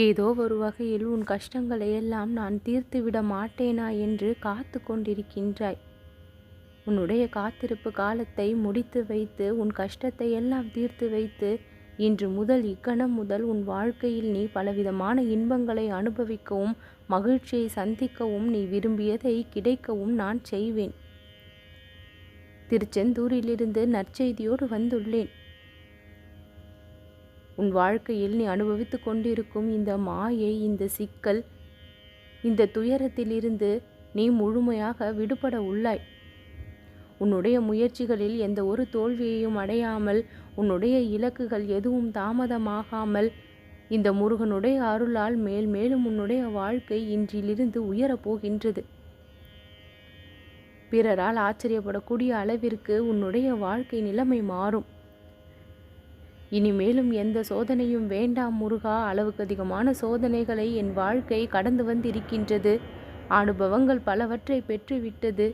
ஏதோ ஒரு வகையில் உன் கஷ்டங்களை எல்லாம் நான் தீர்த்துவிட மாட்டேனா என்று காத்து கொண்டிருக்கின்றாய். உன்னுடைய காத்திருப்பு காலத்தை முடித்து வைத்து உன் கஷ்டத்தை எல்லாம் தீர்த்து வைத்து இன்று முதல் இக்கணம் முதல் உன் வாழ்க்கையில் நீ பலவிதமான இன்பங்களை அனுபவிக்கவும் மகிழ்ச்சியை சந்திக்கவும் நீ விரும்பியதை கிடைக்கவும் நான் செய்வேன். திருச்செந்தூரிலிருந்து நற்செய்தியோடு வந்துள்ளேன். உன் வாழ்க்கையில் நீ அனுபவித்துக் கொண்டிருக்கும் இந்த மாயை இந்த சிக்கல் இந்த துயரத்திலிருந்து நீ முழுமையாக விடுபட உள்ளாய். உன்னுடைய முயற்சிகளில் எந்த ஒரு தோல்வியையும் அடையாமல் உன்னுடைய இலக்குகள் எதுவும் தாமதமாகாமல் இந்த முருகனுடைய அருளால் மேல் மேலும் உன்னுடைய வாழ்க்கை இன்றிலிருந்து உயரப் போகின்றது. பிறரால் ஆச்சரியப்படக்கூடிய அளவிற்கு உன்னுடைய வாழ்க்கை நிலைமை மாறும். இனிமேலும் எந்த சோதனையும் வேண்டாம் முருகா. அளவுக்கு அதிகமான சோதனைகளை என் வாழ்க்கை கடந்து வந்திருக்கின்றது. அனுபவங்கள் பலவற்றை பெற்றுவிட்டது.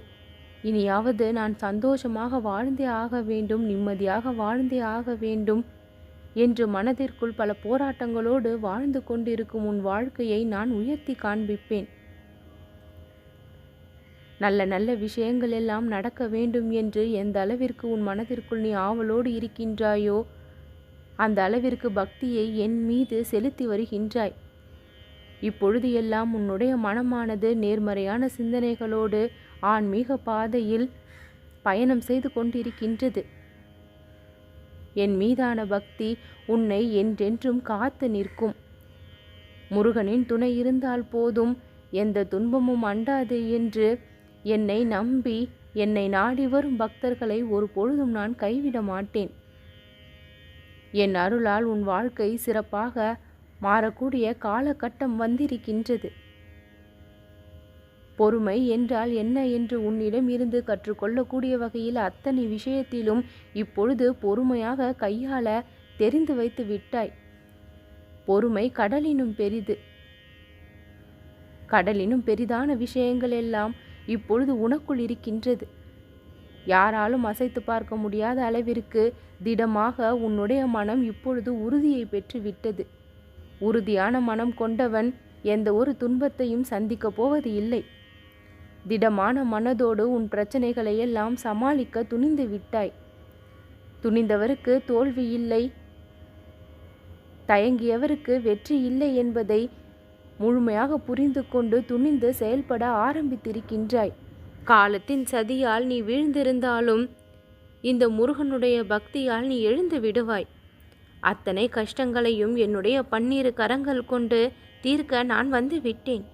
இனியாவது நான் சந்தோஷமாக வாழ்ந்தே ஆக வேண்டும் நிம்மதியாக வாழ்ந்தே ஆக வேண்டும் என்று மனதிற்குள் பல போராட்டங்களோடு வாழ்ந்து கொண்டிருக்கும் உன் வாழ்க்கையை நான் உயர்த்தி காண்பிப்பேன். நல்ல நல்ல விஷயங்கள் எல்லாம் நடக்க வேண்டும் என்று எந்த அளவிற்கு உன் மனதிற்குள் நீ ஆவலோடு இருக்கின்றாயோ அந்த அளவிற்கு பக்தியை என் மீது செலுத்தி வருகின்றாய். இப்பொழுது எல்லாம் உன்னுடைய மனமானது நேர்மறையான சிந்தனைகளோடு ஆன்மீக பாதையில் பயணம் செய்து கொண்டிருக்கின்றது. என் மீதான பக்தி உன்னை என்றென்றும் காத்து நிற்கும். முருகனின் துணை இருந்தால் போதும் எந்த துன்பமும் அண்டாது என்று என்னை நம்பி என்னை நாடி வரும் பக்தர்களை ஒரு பொழுதும் நான் கைவிட மாட்டேன். என் அருளால் உன் வாழ்க்கை சிறப்பாக மாறக்கூடிய காலகட்டம் வந்திருக்கின்றது. பொறுமை என்றால் என்ன என்று உன்னிடம் இருந்து கற்றுக்கொள்ளக்கூடிய வகையில் அத்தனை விஷயத்திலும் இப்பொழுது பொறுமையாக கையாள தெரிந்து வைத்து விட்டாய். பொறுமை கடலினும் பெரிது. கடலினும் பெரிதான விஷயங்கள் எல்லாம் இப்பொழுது உனக்குள் இருக்கின்றது. யாராலும் அசைத்து பார்க்க முடியாத அளவிற்கு திடமாக உன்னுடைய மனம் இப்பொழுது உறுதியை பெற்று விட்டது. உறுதியான மனம் கொண்டவன் எந்த ஒரு துன்பத்தையும் சந்திக்கப் போவது இல்லை. திடமான மனதோடு உன் பிரச்சனைகளை எல்லாம் சமாளிக்க துணிந்து விட்டாய். துணிந்தவருக்கு தோல்வி இல்லை. தயங்கியவருக்கு வெற்றி இல்லை என்பதை முழுமையாக புரிந்து கொண்டு துணிந்து செயல்பட ஆரம்பித்திருக்கின்றாய். காலத்தின் சதியால் நீ வீழ்ந்திருந்தாலும் இந்த முருகனுடைய பக்தியால் நீ எழுந்து விடுவாய். அத்தனை கஷ்டங்களையும் என்னுடைய பன்னீர் கரங்கள் கொண்டு தீர்க்க நான் வந்து விட்டேன்.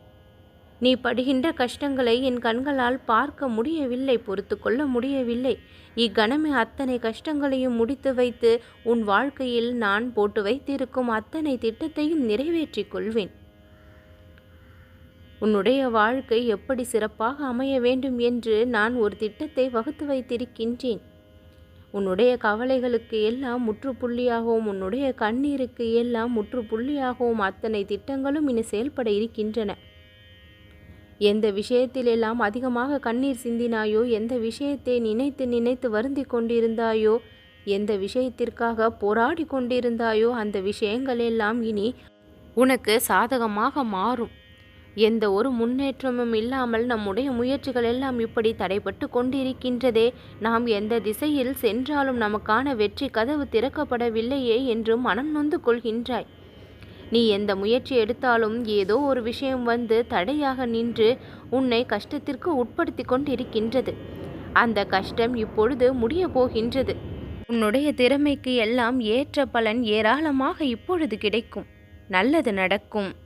நீ படுகின்ற கஷ்டங்களை என் கண்களால் பார்க்க முடியவில்லை பொறுத்து கொள்ள முடியவில்லை. இக்கணமே அத்தனை கஷ்டங்களையும் முடித்து வைத்து உன் வாழ்க்கையில் நான் போட்டு வைத்திருக்கும் அத்தனை திட்டத்தையும் நிறைவேற்றிக் கொள்வேன். உன்னுடைய வாழ்க்கை எப்படி சிறப்பாக அமைய வேண்டும் என்று நான் ஒரு திட்டத்தை வகுத்து வைத்திருக்கின்றேன். உன்னுடைய கவலைகளுக்கு எல்லாம் முற்றுப்புள்ளியாகவும் உன்னுடைய கண்ணீருக்கு எல்லாம் முற்றுப்புள்ளியாகவும் அத்தனை திட்டங்களும் இனி செயல்பட இருக்கின்றன. எந்த விஷயத்திலெல்லாம் அதிகமாக கண்ணீர் சிந்தினாயோ எந்த விஷயத்தை நினைத்து நினைத்து வருந்தி கொண்டிருந்தாயோ எந்த விஷயத்திற்காக போராடி கொண்டிருந்தாயோ அந்த விஷயங்களெல்லாம் இனி உனக்கு சாதகமாக மாறும். எந்த ஒரு முன்னேற்றமும் இல்லாமல் நம்முடைய முயற்சிகள் எல்லாம் இப்படி தடைப்பட்டு கொண்டிருக்கின்றதே. நாம் எந்த திசையில் சென்றாலும் நமக்கான வெற்றி கதவு திறக்கப்படவில்லையே என்று மனம் நொந்து கொள்கின்றாய். நீ எந்த முயற்சி எடுத்தாலும் ஏதோ ஒரு விஷயம் வந்து தடையாக நின்று உன்னை கஷ்டத்திற்கு உட்படுத்தி கொண்டிருக்கின்றது. அந்த கஷ்டம் இப்பொழுது முடிய போகின்றது. உன்னுடைய திறமைக்கு எல்லாம் ஏற்ற பலன் ஏராளமாக இப்பொழுது கிடைக்கும். நல்லது நடக்கும்.